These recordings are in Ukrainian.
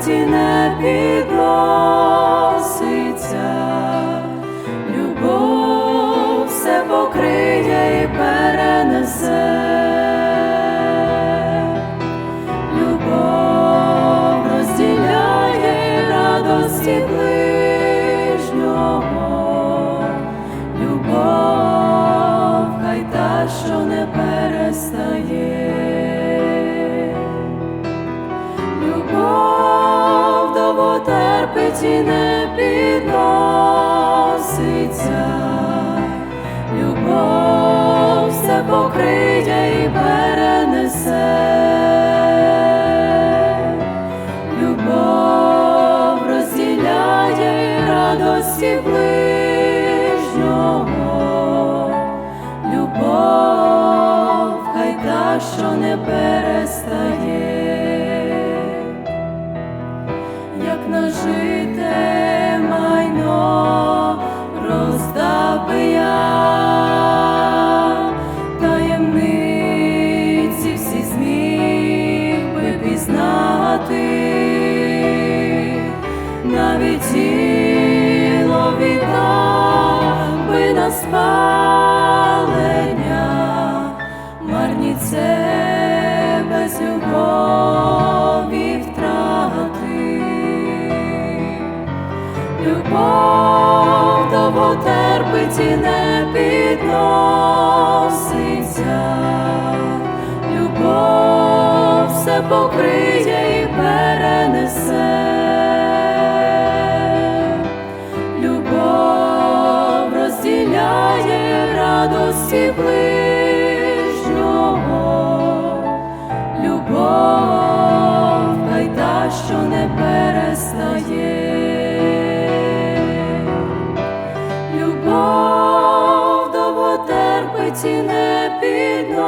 терпить не підноситься, любов все покриє і перенесе. Любов розділяє радості ближнього, любов, хай та, що не перестає. Довго терпить і не підноситься, любов все покриє і перенесе. Любов розділяє радості ближнього, любов, хай та, що не перестає без любові втрати. Любов довго терпить і не підноситься, любов все покриє і перенесе. Любов, та, що не перестає. Любов довго терпить і не підноситься,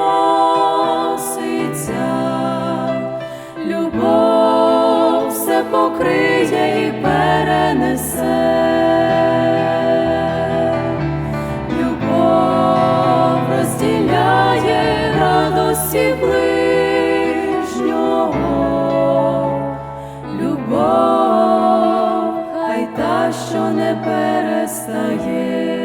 любов все покриє і перенесе. Перестає.